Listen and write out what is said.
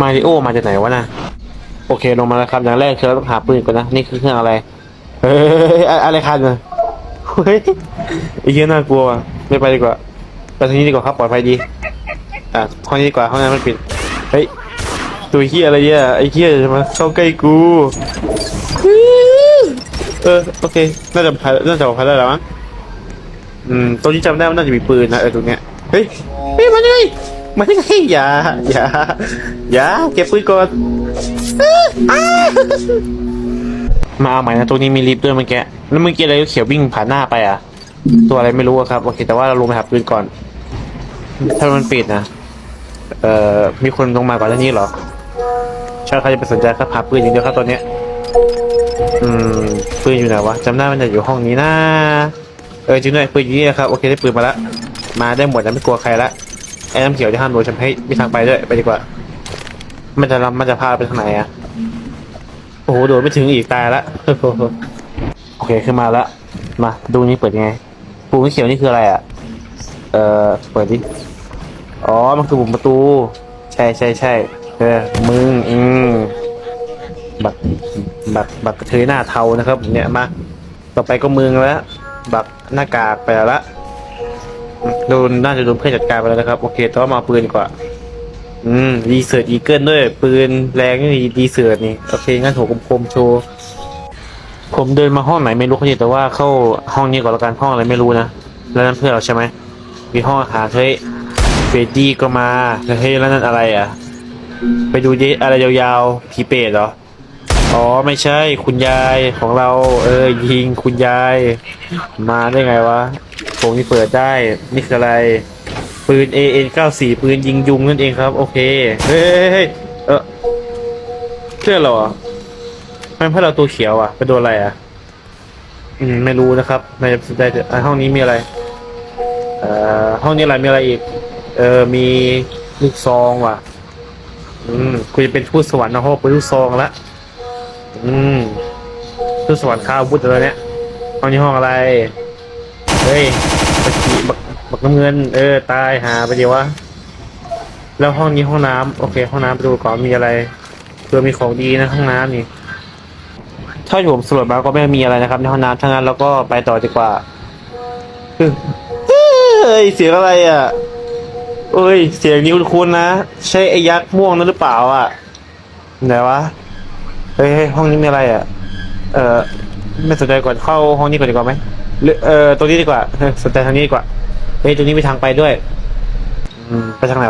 มาริโอมาจากไหนวะน่ะโอเคลงมาแล้วครับอย่างแรกคือเราต้องหาปืนก่อนนะนี่คือเครื่องอะไรเฮ้ยอะไรคันอะเฮ้ยไอ้เหี้ยน่ากลัวไม่ไปดีกว่าไปทางนี้ดีกว่าครับปลอดภัยดีอะห้องนี้ดีกว่าห้องนั้นมันปิดเฮ้ยตัวเหี้ยอะไรเนี่ยไอ้เหี้ยจะมาเข้าใกล้กูเออโอเคน่าจะพายน่าจะพายได้แล้วมั้งอืมตรงนี้จำได้ว่าน่าจะมีปืนนะเออตรงเนี้ยเฮ้ยเฮ้ยมาเลยมาได้ ไงอย่าอย่าอย่าเก็บปืนก่อนมาเอาใหม่นะตรงนี้มีลิฟต์ด้วยเมื่อกี้แล้วเมื่อกี้อะไรเขียววิ่งผ่านหน้าไปอะ ตัวอะไรไม่รู้อะครับโอเคแต่ว่าเราลงไปหาปืนก่อน ถ้ามันปิดนะเอ่อมีคนลงมาก่อนหน้านี้เหรอใช่เขาจะไปสนใจแค่หาปืนอย่างเดียวครับตอนเนี้ยอืมปืนอยู่ไหนวะจำได้มันจะอยู่ห้องนี้นะเออจริงด้วยปืนอยู่นี่นะครับโอเคได้ปืนมาละมาได้หมดนะไม่กลัวใครละ ไอ้น้ำเขียวจะห้ามโดนฉันให้มีทางไปด้วยไปดีกว่า มันจะรับมันจะพาไปทางไหนอะโอ้โหโดดไม่ถึงอีกตายละโอเคขึ้นมาละมาดูนี่เปิดยังไงปูเขียวนี่คืออะไรอะเอ่อเปิดดิอ๋อมันคือปุ่มประตู ใช่ใช่ใช่เออมึงอืมบักบักบักเทยหน้าเทานะครับ เนี่ยมาต่อไปก็มึงแล้ว บักหน้ากากไปแล้ว โดนน่าจะโดนเพื่อนจัดการไปแล้วนะครับ โอเคต้องมาเอาปืนกว่า อืมดีเซิร์ตอีเกิลด้วย ปืนแรงนี่ดีเซิร์ตนี่ โอเค งั้นหัวคมๆโชว์ ผมเดินมาห้องไหนไม่รู้เขาจะแต่ว่าเข้าห้องนี้ก่อนละกันห้องอะไรไม่รู้นะ แล้วนั่นเพื่อนเราใช่ไหม มีห้องอาหารเฮ้ยเฟดดี้ก็มาเฮ้ยแล้วนั่นอะไรอะ ไปดูดิอะไรยาวๆผีเปรตเหรออ๋อไม่ใช่คุณยายของเรา เออยิงคุณยาย มาได้ไงวะ โผงนี่เปิดได้นี่คืออะไร ปืน AN 94 ปืนยิงยุงนั่นเองครับ โอเค เฮ้ยเออเพื่อเราเหรอทำไมเพื่อเราตัวเขียวอะไปโดนอะไรอะ อืม ไม่รู้นะครับในสนใจห้องนี้มีอะไร เอ่อ ห้องนี้อะไรมีอะไรอีก เออ มีลูกซองว่ะ อืมคุณจะเป็นทูตสวรรค์นะฮะเป็นลูกซองละอืมทูตสวรรค์ข้าวบุตรแล้วเนี่ยห้องนี้ห้องอะไร เฮ้ย บักขีบักบักน้ำเงิน เออ ตายหาไปเดีวะ แล้วห้องนี้ห้องน้ำโอเค ห้องน้ำไปดูก่อนมีอะไรเผื่อมีของดีนะห้องน้ำนี่ถ้าที่ผมสรุปมาก็ไม่มีอะไรนะครับในห้องน้ำทั้งนั้นแล้วก็ไปต่อดีกว่าเฮ้ยเสียงอะไรอะเอ้ย เสียงนี้คุ้นๆนะ ใช่ไอ้ยักษ์ม่วงนั่นหรือเปล่าอะไหนวะเฮ้ยเฮ้ยห้องนี้มีอะไรอะ เออไม่สนใจก่อนเข้าห้องนี้ก่อนดีกว่าไหม หรือเออตรงนี้ดีกว่า สนใจทางนี้ดีกว่าเฮ้ยตรงนี้มีทางไปด้วย อืม ไปทางไหนวะ